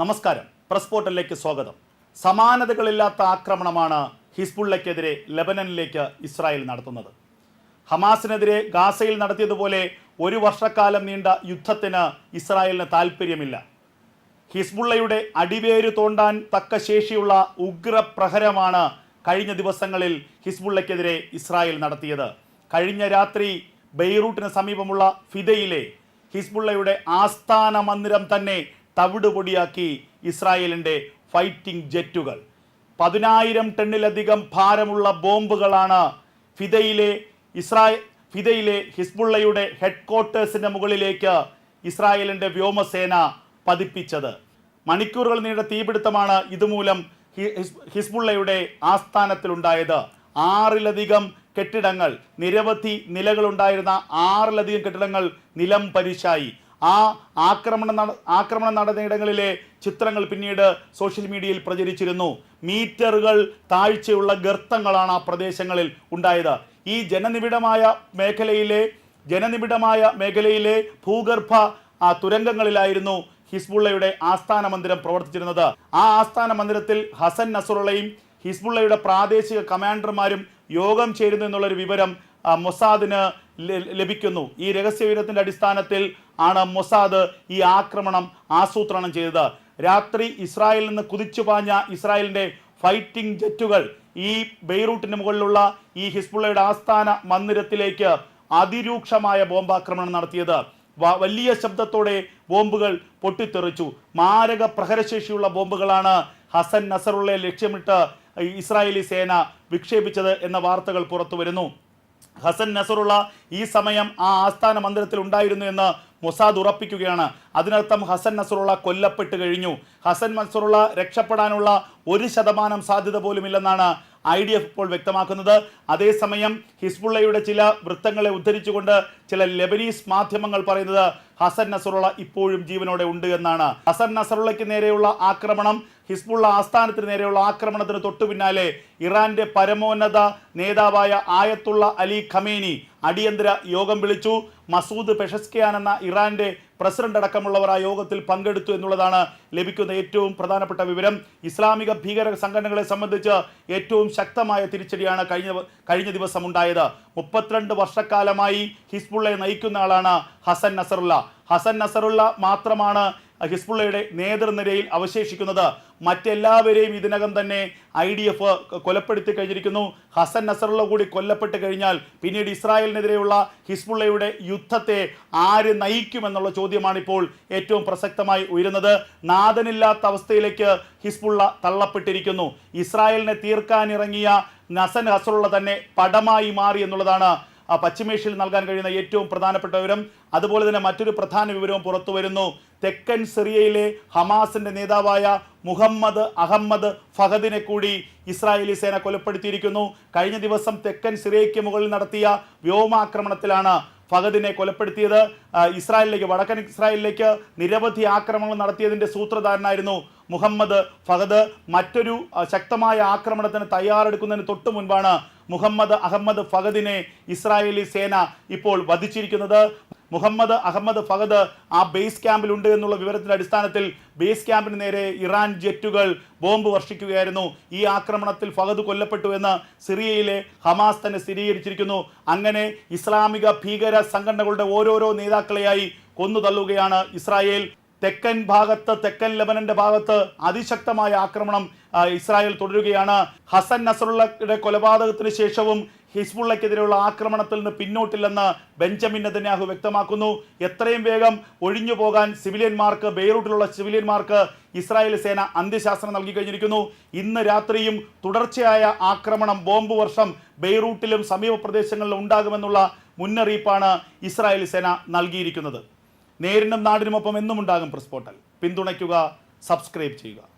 നമസ്കാരം. പ്രസ് പോർട്ടലിലേക്ക് സ്വാഗതം. സമാനതകളില്ലാത്ത ആക്രമണമാണ് ഹിസ്ബുള്ളയ്ക്കെതിരെ ലെബനനിലേക്ക് ഇസ്രായേൽ നടത്തുന്നത്. ഹമാസിനെതിരെ ഗാസയിൽ നടത്തിയതുപോലെ ഒരു വർഷക്കാലം നീണ്ട യുദ്ധത്തിന് ഇസ്രായേലിന് താല്പര്യമില്ല ഹിസ്ബുള്ളയുടെ അടിവേര് തോണ്ടാൻ തക്ക ശേഷിയുള്ള ഉഗ്രപ്രഹരമാണ് കഴിഞ്ഞ ദിവസങ്ങളിൽ ഹിസ്ബുള്ളയ്ക്കെതിരെ ഇസ്രായേൽ നടത്തിയത്. കഴിഞ്ഞ രാത്രി ബെയ്റൂട്ടിന് സമീപമുള്ള ഫിദയിലെ ഹിസ്ബുള്ളയുടെ ആസ്ഥാന മന്ദിരം തന്നെ തവിടുപൊടിയാക്കി ഇസ്രായേലിന്റെ ഫൈറ്റിംഗ് ജെറ്റുകൾ. പതിനായിരം ടണ്ണിലധികം ഭാരമുള്ള ബോംബുകളാണ് ഫിദയിലെ ഇസ്രായേൽ ഫിദയിലെ ഹിസ്ബുള്ളയുടെ ഹെഡ്ക്വാർട്ടേഴ്സിന്റെ മുകളിലേക്ക് ഇസ്രായേലിന്റെ വ്യോമസേന പതിപ്പിച്ചത്. മണിക്കൂറുകൾ നീണ്ട തീപിടുത്തമാണ് ഇതുമൂലം ഹിസ്ബുള്ളയുടെ ആസ്ഥാനത്തിലുണ്ടായത്. ആറിലധികം കെട്ടിടങ്ങൾ നിരവധി നിലകളുണ്ടായിരുന്ന ആറിലധികം കെട്ടിടങ്ങൾ നിലം പരിശായി. ആ ആക്രമണ നട ആക്രമണം നടന്നയിടങ്ങളിലെ ചിത്രങ്ങൾ പിന്നീട് സോഷ്യൽ മീഡിയയിൽ പ്രചരിച്ചിരുന്നു. മീറ്ററുകൾ താഴ്ചയുള്ള ഗർത്തങ്ങളാണ് ആ പ്രദേശങ്ങളിൽ ഉണ്ടായത്. ഈ ജനനിബിഡമായ മേഖലയിലെ ജനനിബിഡമായ മേഖലയിലെ ഭൂഗർഭ ആ തുരങ്കങ്ങളിലായിരുന്നു ഹിസ്ബുള്ളയുടെ ആസ്ഥാന മന്ദിരം പ്രവർത്തിച്ചിരുന്നത്. ആ ആസ്ഥാന മന്ദിരത്തിൽ ഹസൻ നസറുള്ളയും ഹിസ്ബുള്ളയുടെ പ്രാദേശിക കമാൻഡർമാരും യോഗം ചേരുന്നു എന്നുള്ളൊരു വിവരം മൊസാദിന് ലഭിക്കുന്നു. ഈ രഹസ്യ വിവരത്തിന്റെ അടിസ്ഥാനത്തിൽ ആണ് മൊസാദ് ഈ ആക്രമണം ആസൂത്രണം ചെയ്തത്. രാത്രി ഇസ്രായേലിൽ നിന്ന് കുതിച്ചു പാഞ്ഞ ഇസ്രായേലിന്റെ ഫൈറ്റിംഗ് ജെറ്റുകൾ ഈ ബെയ്റൂട്ടിന് മുകളിലുള്ള ഈ ഹിസ്ബുള്ളയുടെ ആസ്ഥാന മന്ദിരത്തിലേക്ക് അതിരൂക്ഷമായ ബോംബാക്രമണം നടത്തിയത്. വലിയ ശബ്ദത്തോടെ ബോംബുകൾ പൊട്ടിത്തെറിച്ചു. മാരക പ്രഹരശേഷിയുള്ള ബോംബുകളാണ് ഹസൻ നസറുള്ളയെ ലക്ഷ്യമിട്ട് ഇസ്രായേലി സേന വിക്ഷേപിച്ചത് എന്ന വാർത്തകൾ പുറത്തു വരുന്നു ഹസൻ നസറുള്ള ഈ സമയം ആ ആസ്ഥാന മന്ദിരത്തിൽ ഉണ്ടായിരുന്നു എന്ന് മൊസാദ് ഉറപ്പിക്കുകയാണ്. അതിനർത്ഥം ഹസൻ നസറുള്ള കൊല്ലപ്പെട്ട് കഴിഞ്ഞു. ഹസൻ നസറുള്ള രക്ഷപ്പെടാനുള്ള ഒരു ശതമാനം സാധ്യത പോലുമില്ലെന്നാണ് ഐ ഡി എഫ് ഇപ്പോൾ വ്യക്തമാക്കുന്നത്. അതേസമയം ഹിസ്ബുള്ളയുടെ ചില വൃത്തങ്ങളെ ഉദ്ധരിച്ചുകൊണ്ട് ചില ലെബനീസ് മാധ്യമങ്ങൾ പറയുന്നത് ഹസൻ നസറുള്ള ഇപ്പോഴും ജീവനോടെ ഉണ്ട് എന്നാണ്. ഹസൻ നസറുള്ളയ്ക്ക് നേരെയുള്ള ആക്രമണം ഹിസ്ബുള്ള ആസ്ഥാനത്തിന് നേരെയുള്ള ആക്രമണത്തിന് തൊട്ടു പിന്നാലെ ഇറാന്റെ പരമോന്നത നേതാവായ ആയത്തുള്ള അലി ഖമേനി അടിയന്തര യോഗം വിളിച്ചു. മസൂദ് പെഷസ്കിയാൻ എന്ന ഇറാന്റെ പ്രസിഡന്റ് അടക്കമുള്ളവർ ആ യോഗത്തിൽ പങ്കെടുത്തു എന്നുള്ളതാണ് ലഭിക്കുന്ന ഏറ്റവും പ്രധാനപ്പെട്ട വിവരം. ഇസ്ലാമിക ഭീകര സംഘടനകളെ സംബന്ധിച്ച് ഏറ്റവും ശക്തമായ തിരിച്ചടിയാണ് കഴിഞ്ഞ കഴിഞ്ഞ ദിവസം ഉണ്ടായത്. മുപ്പത്തിരണ്ട് വർഷക്കാലമായി ഹിസ്ബുള്ളയെ നയിക്കുന്ന ആളാണ് ഹസൻ നസറുള്ള. ഹസൻ നസറുള്ള മാത്രമാണ് ഹിസ്ബുള്ളയുടെ നേതൃനിരയിൽ അവശേഷിക്കുന്നത് മറ്റെല്ലാവരെയും ഇതിനകം തന്നെ ഐ ഡി എഫ് കൊലപ്പെടുത്തി കഴിഞ്ഞിരിക്കുന്നു. ഹസൻ നസറുള്ള കൂടി കൊല്ലപ്പെട്ട് കഴിഞ്ഞാൽ പിന്നീട് ഇസ്രായേലിനെതിരെയുള്ള ഹിസ്ബുള്ളയുടെ യുദ്ധത്തെ ആര് നയിക്കുമെന്നുള്ള ചോദ്യമാണ് ഇപ്പോൾ ഏറ്റവും പ്രസക്തമായി ഉയരുന്നത്. നാഥനില്ലാത്ത അവസ്ഥയിലേക്ക് ഹിസ്ബുള്ള തള്ളപ്പെട്ടിരിക്കുന്നു. ഇസ്രായേലിനെ തീർക്കാനിറങ്ങിയ നസൻ ഹസറുള്ള തന്നെ പടമായി മാറി എന്നുള്ളതാണ് പശ്ചിമേഷ്യയിൽ നൽകാൻ കഴിയുന്ന ഏറ്റവും പ്രധാനപ്പെട്ട വിവരം. അതുപോലെ തന്നെ മറ്റൊരു പ്രധാന വിവരവും പുറത്തു വരുന്നു. തെക്കൻ സിറിയയിലെ ഹമാസിന്റെ നേതാവായ മുഹമ്മദ് അഹമ്മദ് ഫഹദിനെ കൂടി ഇസ്രായേലി സേന കൊലപ്പെടുത്തിയിരിക്കുന്നു. കഴിഞ്ഞ ദിവസം തെക്കൻ സിറിയയ്ക്ക് മുകളിൽ നടത്തിയ വ്യോമാക്രമണത്തിലാണ് ഫഹദിനെ കൊലപ്പെടുത്തിയത്. ഇസ്രായേലിലേക്ക് വടക്കൻ ഇസ്രായേലിലേക്ക് നിരവധി ആക്രമണങ്ങൾ നടത്തിയതിന്റെ സൂത്രധാരനായിരുന്നു മുഹമ്മദ് ഫഹദ്. മറ്റൊരു ശക്തമായ ആക്രമണത്തിന് തയ്യാറെടുക്കുന്നതിന് തൊട്ടു മുൻപാണ് മുഹമ്മദ് അഹമ്മദ് ഫഹദിനെ ഇസ്രായേലി സേന ഇപ്പോൾ വധിച്ചിരിക്കുന്നത്. മുഹമ്മദ് അഹമ്മദ് ഫഹദ് ആ ബേസ് ക്യാമ്പിലുണ്ട് എന്നുള്ള വിവരത്തിന്റെ അടിസ്ഥാനത്തിൽ ബേസ് ക്യാമ്പിന് നേരെ ഇറാൻ ജെറ്റുകൾ ബോംബ് വർഷിക്കുകയായിരുന്നു. ഈ ആക്രമണത്തിൽ ഫഹദ് കൊല്ലപ്പെട്ടു എന്ന് സിറിയയിലെ ഹമാസ് തന്നെ സ്ഥിരീകരിച്ചിരിക്കുന്നു. അങ്ങനെ ഇസ്ലാമിക ഭീകര സംഘടനകളുടെ ഓരോരോ നേതാക്കളെയായി കൊന്നു തള്ളുകയാണ് ഇസ്രായേൽ. തെക്കൻ ഭാഗത്ത് തെക്കൻ ലെബനന്റെ ഭാഗത്ത് അതിശക്തമായ ആക്രമണം ഇസ്രായേൽ തുടരുകയാണ്. ഹസൻ നസറുള്ളയുടെ കൊലപാതകത്തിന് ശേഷവും ഹിസ്ബുള്ളയ്ക്കെതിരെയുള്ള ആക്രമണത്തിൽ നിന്ന് പിന്നോട്ടില്ലെന്ന് ബെഞ്ചമിൻ നെതന്യാഹു വ്യക്തമാക്കുന്നു. എത്രയും വേഗം ഒഴിഞ്ഞു പോകാൻ സിവിലിയന്മാർക്ക് ബെയ്റൂട്ടിലുള്ള സിവിലിയന്മാർക്ക് ഇസ്രായേൽ സേന അന്ത്യശാസനം നൽകി കഴിഞ്ഞിരിക്കുന്നു. ഇന്ന് രാത്രിയും തുടർച്ചയായ ആക്രമണം ബോംബ് വർഷം ബെയ്റൂട്ടിലും സമീപ പ്രദേശങ്ങളിലും ഉണ്ടാകുമെന്നുള്ള മുന്നറിയിപ്പാണ് ഇസ്രായേൽ സേന നൽകിയിരിക്കുന്നത്. നേരിനും നാടിനുമൊപ്പം എന്നും ഉണ്ടാകും പ്രസ് പോർട്ടൽ പിന്തുണയ്ക്കുക സബ്സ്ക്രൈബ് ചെയ്യുക.